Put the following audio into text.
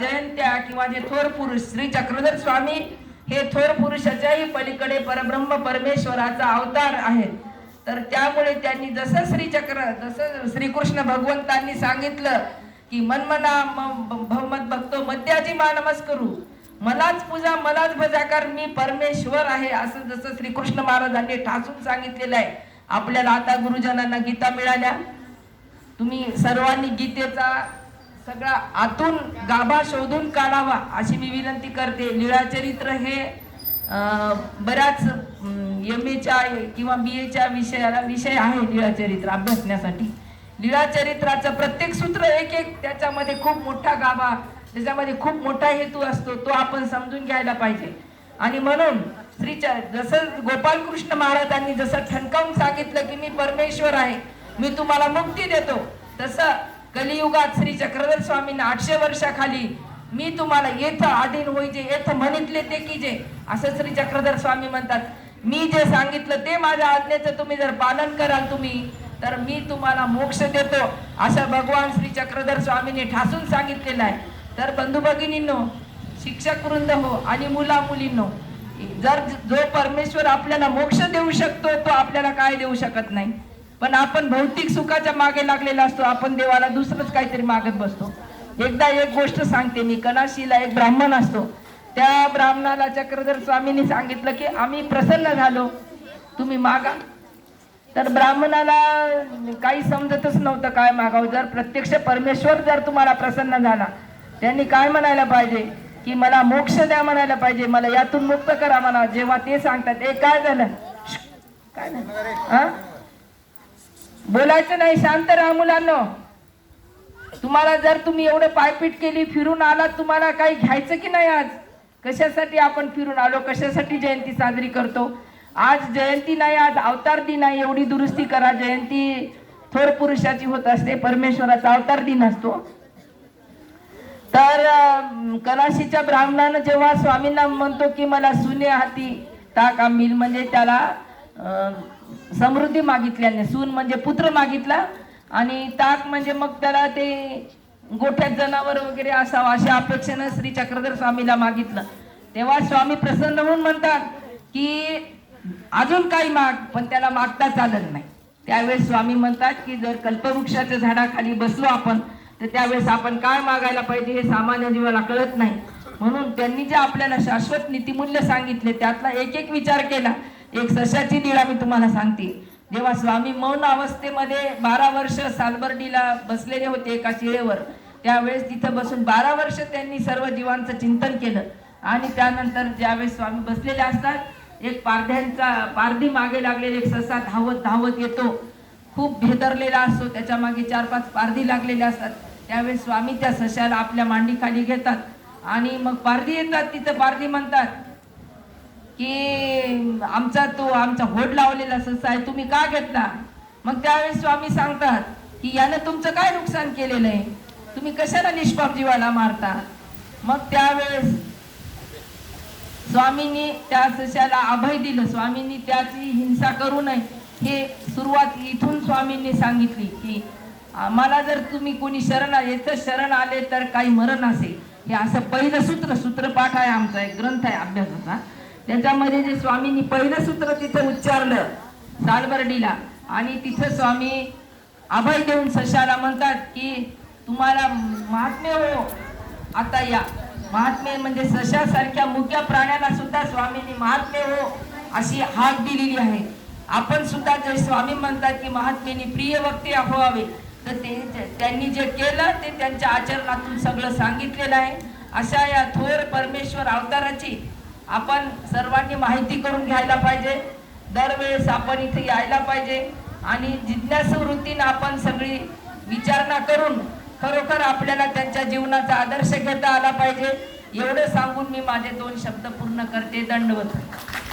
जयंत्या किंवा जे थोर पुरुष श्री चक्रधर स्वामी हे थोर पुरुषाच्याही पलीकडे परब्रह्म परमेश्वराचा अवतार आहेत. तर त्यामुळे त्यांनी जसं श्रीचक्र जसं श्रीकृष्ण भगवंतांनी सांगितलं की मनमना म- भवमत भक्तो मध्याजी मा नमस्करू. मलाच पूजा मलाच भजाकार मी परमेश्वर आहे असं जसं श्रीकृष्ण महाराजांनी ठासून सांगितलेलं आहे. आपल्याला आता गुरुजनांना गीता मिळाल्या. तुम्ही सर्वांनी गीतेचा सगळा आतून गाभा शोधून काढावा अशी मी विनंती करते. लीळाचरित्र हे बऱ्याच एम एच्या किंवा बी एच्या विषयाला विषय आहे लीळाचरित्र अभ्यासण्यासाठी. लीळाचरित्राचं प्रत्येक सूत्र एक एक त्याच्यामध्ये खूप मोठा गाभा त्याच्यामध्ये खूप मोठा हेतू असतो तो आपण समजून घ्यायला पाहिजे. आणि म्हणून श्रीच्या जसं गोपालकृष्ण महाराजांनी जसं ठणकावून सांगितलं की मी परमेश्वर आहे मी तुम्हाला मुक्ती देतो तसं कलियुगात श्री चक्रधर स्वामींना आठशे वर्षाखाली मी तुम्हाला येथ आधीन होईजे येथ म्हणितले ते की जे असं श्री चक्रधर स्वामी म्हणतात. मी जे सांगितलं ते माझ्या आज्ञेचं तुम्ही जर पालन कराल तुम्ही तर मी तुम्हाला मोक्ष देतो असं भगवान श्री चक्रधर स्वामीने ठासून सांगितलेलं आहे. तर बंधू भगिनींनो शिक्षक वृंद हो आणि मुला मुलींनो जर जो परमेश्वर आपल्याला मोक्ष देऊ शकतो तो आपल्याला काय देऊ शकत नाही? पण आपण भौतिक सुखाच्या मागे लागलेला असतो. आपण देवाला दुसरंच काहीतरी मागत बसतो. एकदा एक गोष्ट सांगते मी. कनाशीला एक ब्राह्मण असतो. त्या ब्राह्मणाला चक्रधर स्वामींनी सांगितलं की आम्ही प्रसन्न झालो. तुम्ही मागा. तर ब्राह्मणाला काही समजतच नव्हतं काय मागावं. जर प्रत्यक्ष परमेश्वर जर तुम्हाला प्रसन्न झाला त्यांनी काय म्हणायला पाहिजे? की मला मोक्ष द्या म्हणायला पाहिजे. मला यातून मुक्त करा म्हणा. जेव्हा ते सांगतात ए काय झालं? काय झालं? बोलायचं नाही शांत राहा मुलांनो. तुम्हाला जर तुम्ही एवढं पायपीट केली फिरून आलात तुम्हाला काही घ्यायचं की नाही आज? कशासाठी आपण फिरून आलो? कशासाठी जयंती साजरी करतो? आज जयंती नाही आज अवतार दिन आहे. एवढी दुरुस्ती करा. जयंती थोर पुरुषाची होत असते परमेश्वराचा अवतार दिन असतो. तर कलाशीच्या ब्राह्मणानं जेव्हा स्वामींना म्हणतो की मला सुने हाती टाका मिल म्हणजे त्याला अं, समृद्धी मागितल्याने सून म्हणजे पुत्र मागितला आणि ताक म्हणजे मग त्याला ते गोठ्यात जनावर वगैरे असावं अशा अपेक्षेनं श्री चक्रधर स्वामीला मागितलं. तेव्हा स्वामी प्रसन्न होऊन म्हणतात की अजून काही माग पण त्याला मागता चालत नाही. त्यावेळेस स्वामी म्हणतात की जर कल्पवृक्षाच्या झाडाखाली बसलो आपण तर त्यावेळेस आपण काय मागायला पाहिजे हे सामान्य जीवाला कळत नाही. म्हणून त्यांनी जे आपल्याला शाश्वत नीतिमूल्य सांगितले त्यातला एक एक विचार केला. एक सशाची निळा मी तुम्हाला सांगते. जेव्हा स्वामी मौन अवस्थेमध्ये बारा वर्ष सालबर्डीला बसलेले होते एका शिळेवर त्यावेळेस तिथं बसून बारा वर्ष त्यांनी सर्व जीवांचं चिंतन केलं. आणि त्यानंतर ज्यावेळेस स्वामी बसलेले असतात एक पारध्यांचा पारधी मागे लागलेले एक ससा धावत धावत येतो. खूप भेदरलेला असतो त्याच्यामागे चार पाच पारधी लागलेले असतात. त्यावेळेस स्वामी त्या सशाला आपल्या मांडीखाली घेतात. आणि मग पारधी येतात तिथं पारधी म्हणतात की आमचा तो आमचा होड लावलेला ससा आहे तुम्ही का घेतला मग त्यावेळेस स्वामी सांगतात की यानं तुमचं काय नुकसान केलेलं आहे? तुम्ही कशाला निष्पाप जीवाला मारता? मग त्यावेळेस स्वामींनी त्या सशाला अभय दिलं. स्वामींनी त्याची हिंसा करू नये. हे सुरुवात इथून स्वामींनी सांगितली की आम्हाला जर तुम्ही कोणी शरण येतं शरण आले तर काही मरण असेल. हे असं पहिलं सूत्र सूत्रपाठ आहे आमचा एक ग्रंथ आहे अभ्यासाचा. त्याच्यामध्ये जे स्वामींनी पहिलं सूत्र तिथं उच्चारलं सालबर्डीला आणि तिथं स्वामी अभय देऊन सशाला म्हणतात की तुम्हाला महात्म्य हो आता या. महात्मे म्हणजे सशासारख्या मुख्या प्राण्याला सुद्धा स्वामींनी महात्मे हो अशी हाक दिलेली आहे. आपण सुद्धा जे स्वामी म्हणतात की महात्मेनी प्रिय वक्ते अफवावे तर ते त्यांनी जे केलं ते त्यांच्या आचरणातून सगळं सांगितलेलं आहे. अशा या थोर परमेश्वर अवताराची आपण सर्वांनी माहिती करून घ्यायला पाहिजे. दरवेळेस आपण इथे यायला पाहिजे. आणि जिज्ञासवृत्तीनं आपण सगळी विचारणा करून खरोखर आपल्याला त्यांच्या जीवनाचा आदर्श घेता आला पाहिजे. एवढं सांगून मी माझे दोन शब्द पूर्ण करते. दंडवत.